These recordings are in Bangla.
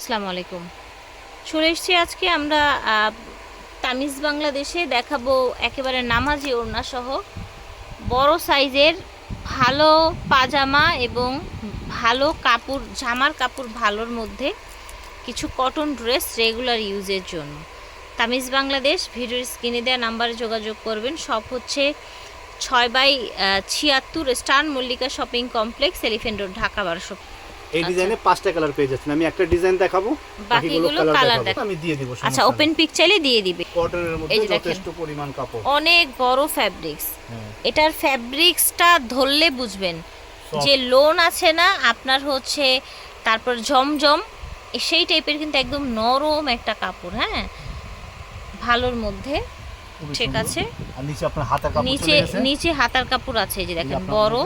আসসালামু আলাইকুম। চলে এসেছি আজকে আমরা তামিজ বাংলাদেশে দেখাবো একেবারে নামাজি ওড়না সহ বড় সাইজের ভালো পাজামা এবং ভালো কাপড়, জামার কাপড় ভালোর মধ্যে কিছু কটন ড্রেস রেগুলার ইউজের জন্য। তামিজ বাংলাদেশ, ভিডিওর স্ক্রিনে দেওয়া নাম্বারে যোগাযোগ করবেন। সব হচ্ছে ছয় বাই ছিয়াত্তর star Mallika shopping complex elephant road Dhaka বারোশো এই ডিজাইনে পাঁচটা কালার পেয়ে যাচ্ছেন। আমি একটা ডিজাইন দেখাবো বাকিগুলো colour দেখাবো। আমি দিয়ে দিব আচ্ছা ওপেন পিক চাইলে দিয়ে দিবে। কটনের মধ্যে এই যে দেখেন। যথেষ্ট পরিমাণ কাপড়। অনেক বড় ফ্যাব্রিক্স এটার ফ্যাব্রিক্সটা ধরলে বুঝবেন যে লোন আছে না আপনার হচ্ছে তারপর জমজম সেই টাইপের কিন্তু একদম নরম একটা কাপড় হ্যাঁ? ভালোর মধ্যে ঠিক আছে? নিচে আপনার হাতার কাপড় নিচে নিচে হাতার কাপড় আছে এই যে দেখেন বড়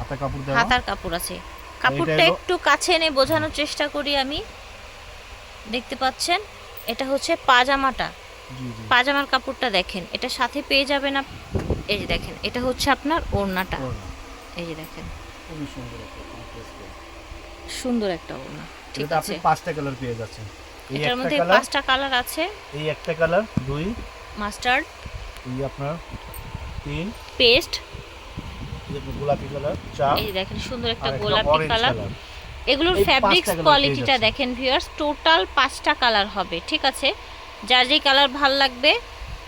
হাতার কাপড় হাতার কাপড় আছে। কাপড়টা একটু কাছে এনে বোঝানোর চেষ্টা করি আমি। দেখতে পাচ্ছেন? এটা হচ্ছে পাজামাটা। পাজামার কাপড়টা দেখেন। এটা সাথে পেয়ে যাবেন এই যে দেখেন এটা হচ্ছে আপনার ওড়নাটা। এই যে দেখেন। সুন্দর একটা ওড়না। ঠিক আপনি আছে। পাঁচটা কালার পেয়ে যাচ্ছেন। এটার মধ্যে পাঁচটা কালার আছে। এই একটা কালার দুই মাস্টার্ড এই আপনার তিন পেস্ট গোলাপি কালার চার এই দেখেন সুন্দর একটা গোলাপি কালার। এগুলোর ফ্যাব্রিক্স কোয়ালিটিটা। দেখেন ভিউয়ার্স টোটাল পাঁচটা কালার হবে ঠিক আছে? যার যে কালার ভালো লাগবে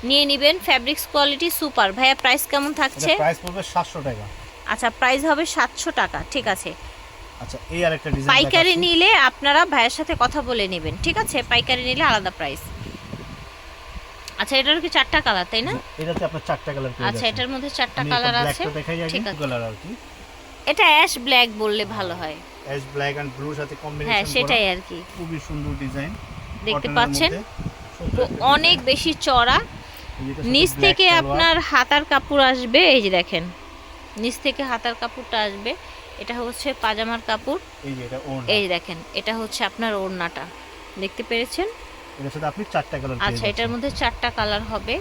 নিয়ে নেবেন। ফ্যাব্রিক্স কোয়ালিটি সুপার ভাইয়া প্রাইস কেমন থাকছে? এটা প্রাইস পড়বে 700 টাকা। আচ্ছা প্রাইস হবে সাতশো টাকা ঠিক আছে? আচ্ছা এই আরেকটা ডিজাইন পাইকারি নিলে আপনারা ভাইয়ের সাথে কথা বলে নেবেন ঠিক আছে? পাইকারি নিলে আলাদা প্রাইস আচ্ছা এটার কি চারটা কালার তাই না? এটাতে আপনার চারটা কালার পেয়ে আচ্ছা এটার মধ্যে চারটা কালার আছে? ঠিক আছে। কালার আর কি? এটা অ্যাশ ব্ল্যাক বললে ভালো হয়। অ্যাশ ব্ল্যাক এন্ড ব্লু সাথে কম্বিনেশন হ্যাঁ সেটাই আর কি। খুবই সুন্দর ডিজাইন দেখতে পাচ্ছেন? অনেক বেশি চড়া। নিচ থেকে আপনার হাতার কাপড় আসবে এই যে দেখেন। নিচ থেকে হাতার কাপড়টা আসবে। এটা হচ্ছে পাজামার কাপড়। এই যে এটা ওড়না। এই যে দেখেন এটা হচ্ছে আপনার ওড়নাটা। দেখতে পেরেছেন? এটার সাথে আপনি চারটা কালার আচ্ছা এটার মধ্যে চারটা কালার হবে।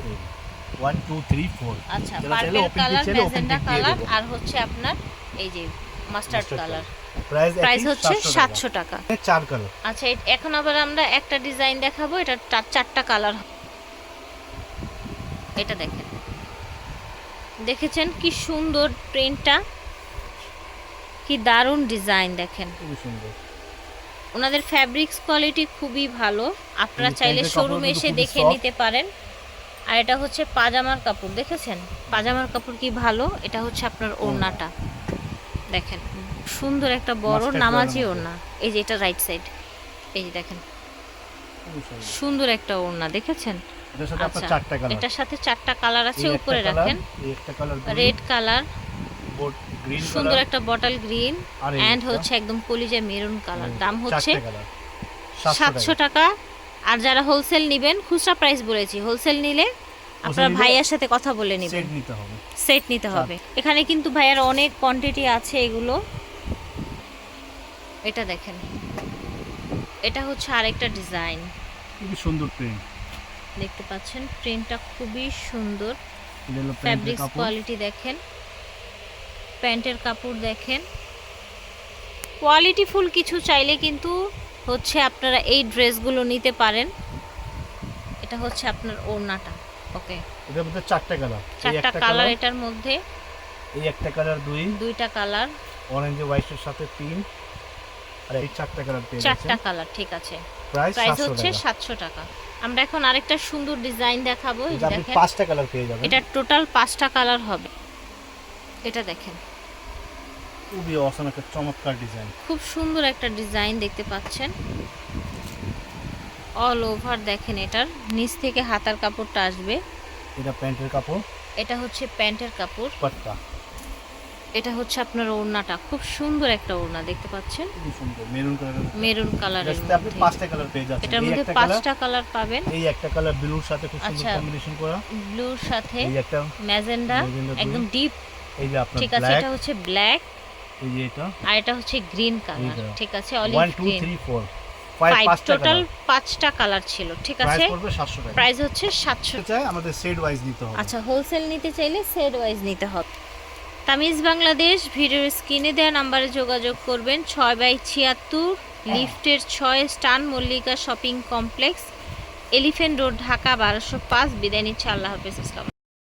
1 2 3 4 আচ্ছা পার্পল কালার ম্যাজেন্ডা কালার আর হচ্ছে আপনার এই যে মাস্টার্ড কালার প্রাইস প্রাইস হচ্ছে সাতশো টাকা। চার কালার আচ্ছা এখন আবার আমরা একটা ডিজাইন দেখাবো এটা চারটা কালার এটা দেখেন। দেখেছেন কি সুন্দর প্রিন্টটা কি দারুণ ডিজাইন দেখেন। খুবই সুন্দর। ওনাদের ফ্যাব্রিক্স কোয়ালিটি খুবই ভালো। আপনারা চাইলে শোরুমে এসে দেখে নিতে পারেন। আর এটা হচ্ছে পাজামার কাপড় দেখেছেন? পাজামার কাপড় কি ভালো? এটা হচ্ছে আপনার ওড়নাটা। দেখেন সুন্দর একটা বড় নামাজি ওড়না। এই যে এটা রাইট সাইড এই যে দেখেন। সুন্দর। একটা ওড়না দেখেছেন? এটার সাথে আচ্ছা চারটা কালার এটার সাথে চারটা কালার আছে উপরে রাখেন। রেড কালার গ্রিন সুন্দর একটা বটল গ্রিন এন্ড হচ্ছে একদম কলিজা মেরুন কালার দাম হচ্ছে সাতশো টাকা। আর যারা হোলসেল নেবেন খুচরা প্রাইস বলেছি। হোলসেল নিলে আপনারা ভাইয়ার সাথে কথা বলে নেবেন। সেট নিতে হবে। নিতে হবে। এখানে কিন্তু ভাইয়ার অনেক কোয়ান্টিটি আছে এগুলো। এটা দেখেন। এটা হচ্ছে আরেকটা ডিজাইন খুবই সুন্দর প্রিন্ট দেখতে পাচ্ছেন? প্রিন্টটা খুবই সুন্দর। ফ্যাব্রিক্স কোয়ালিটি দেখেন। প্যান্টের কাপড় দেখেন। কোয়ালিটিফুল কিছু চাইলে কিন্তু হচ্ছে আপনারা এই ড্রেসগুলো নিতে পারেন। এটা হচ্ছে আপনার ওড়নাটা ওকে? এটার মধ্যে চারটা কালার। চারটা কালার এটার মধ্যে। এই একটা কালার দুই দুইটা কালার। অরেঞ্জ হোয়াইটের সাথে তিন আর এই চারটা কালার পেয়ে চারটা কালার ঠিক আছে। প্রাইস প্রাইস 700 টাকা। আমরা এখন আরেকটা সুন্দর ডিজাইন দেখাবো এই দেখেন। পাঁচটা কালার পেয়ে যাবেন। এটা টোটাল পাঁচটা কালার হবে। এটা দেখেন। খুবই অসম একটা চমৎকার ডিজাইন খুব সুন্দর একটা ডিজাইন দেখতে পাচ্ছেন। অল ওভার দেখেন এটার। নিচ থেকে হাতার কাপড়টা আসবে। এটা প্যান্টের কাপড়? এটা হচ্ছে প্যান্টের কাপড়। পাট্টা। এটা হচ্ছে আপনার ওড়নাটা। খুব সুন্দর একটা ওড়না দেখতে পাচ্ছেন। খুবই সুন্দর। মেরুন কালারের মেরুন কালারের এটার আপনি পাঁচটা কালার পেয়ে যাচ্ছেন। এটার মধ্যে পাঁচটা কালার পাবেন। এই একটা কালার ব্লুর সাথে খুব সুন্দর আচ্ছা। কম্বিনেশন করা। ব্লুর সাথে এই একটা ম্যাজেন্ডা একদম ডিপ এই যে আপনার ঠিক আছে এটা হচ্ছে ব্ল্যাক এই যে এটা। আর এটা হচ্ছে গ্রিন কালার ঠিক আছে 1 olive 2 3 4 five five total colour পাঁচটা কালার ছিল ঠিক আছে? প্রাইস পড়বে 700 টাকা। হচ্ছে আমাদের সেট ওয়াইজ নিতে হবে। আচ্ছা হোলসেল নিতে চাইলে সেট ওয়াইজ নিতে হবে। তামিজ বাংলাদেশ ভিডিওর স্ক্রিনে দেওয়া নাম্বারে যোগাযোগ করবেন ছয় বাই ছিয়াত্তর লিফটের ছয় star Mallika shopping complex elephant road Dhaka বারোশো পাঁচ। বিদায় নিচ্ছে আল্লাহ হাফিজ আসসালাম